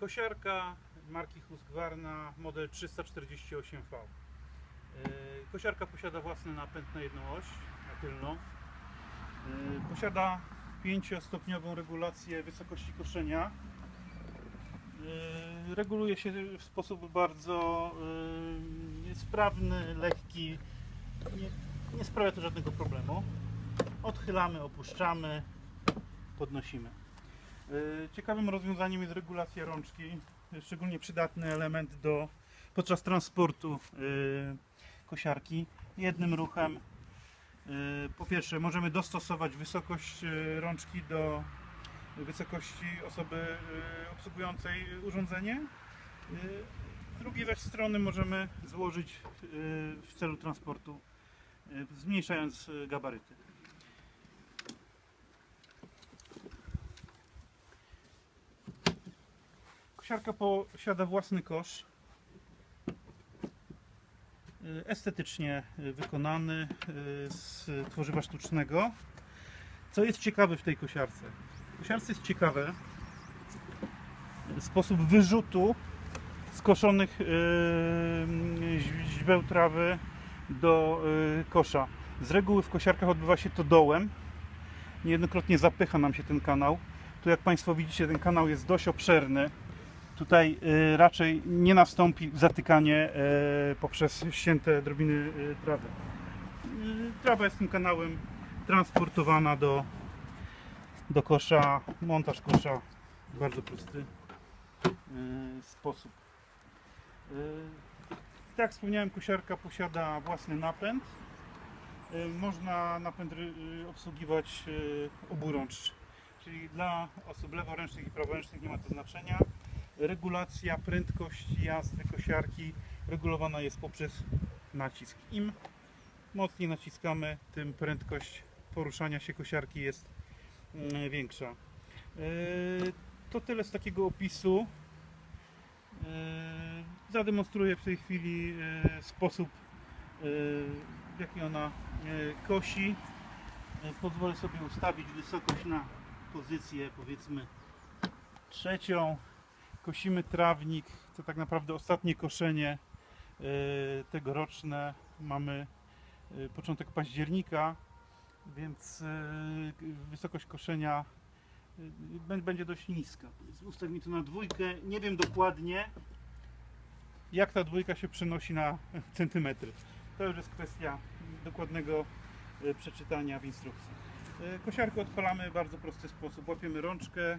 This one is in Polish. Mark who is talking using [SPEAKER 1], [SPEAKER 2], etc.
[SPEAKER 1] Kosiarka marki Husqvarna model 348V. Yy, Kosiarka posiada własny napęd na jedną oś, na tylną. Yy, Posiada 5-stopniową regulację wysokości koszenia. Yy, Reguluje się w sposób bardzo sprawny, lekki. Nie, nie sprawia to żadnego problemu. Odchylamy, opuszczamy, podnosimy. Yy, Ciekawym rozwiązaniem jest regulacja rączki. Szczególnie przydatny element do, podczas transportu yy, kosiarki. Jednym ruchem yy, po pierwsze możemy dostosować wysokość rączki do wysokości osoby obsługującej urządzenie. Z drugiej zaś strony możemy złożyć w celu transportu, zmniejszając gabaryty. Kosiarka posiada własny kosz. Y, Estetycznie y, wykonany y, z tworzywa sztucznego. Co jest ciekawe w tej kosiarce? W kosiarce jest ciekawe sposób wyrzutu skoszonych ź- źródeł trawy do kosza. Z reguły w kosiarkach odbywa się to dołem. Niejednokrotnie zapycha nam się ten kanał. Tu jak Państwo widzicie ten kanał jest dość obszerny. Tutaj y, raczej nie nastąpi zatykanie y, poprzez ścięte drobiny y, trawy. Trawa jest tym kanałem transportowana do, do kosza. Montaż kosza w bardzo prosty sposób. Tak jak wspomniałem, kosiarka posiada własny napęd. Można napęd obsługiwać oburącz, czyli dla osób leworęcznych i praworęcznych nie ma to znaczenia. Regulacja prędkości jazdy kosiarki regulowana jest poprzez nacisk. Im mocniej naciskamy, tym prędkość poruszania się kosiarki jest mm, większa. Yy, To tyle z takiego opisu. Yy, Zademonstruję w tej chwili yy, sposób, w jaki ona kosi. Pozwolę sobie ustawić wysokość na pozycję powiedzmy trzecią. Kosimy trawnik. To tak naprawdę ostatnie koszenie yy, tegoroczne. Mamy yy, początek października, więc yy, wysokość koszenia bę- będzie dość niska. Powiedzmy, Ustawimy to na dwójkę. Nie wiem dokładnie, jak ta dwójka się przenosi na centymetry. To już jest kwestia dokładnego przeczytania w instrukcji. Kosiarkę odpalamy w bardzo prosty sposób. Łapiemy rączkę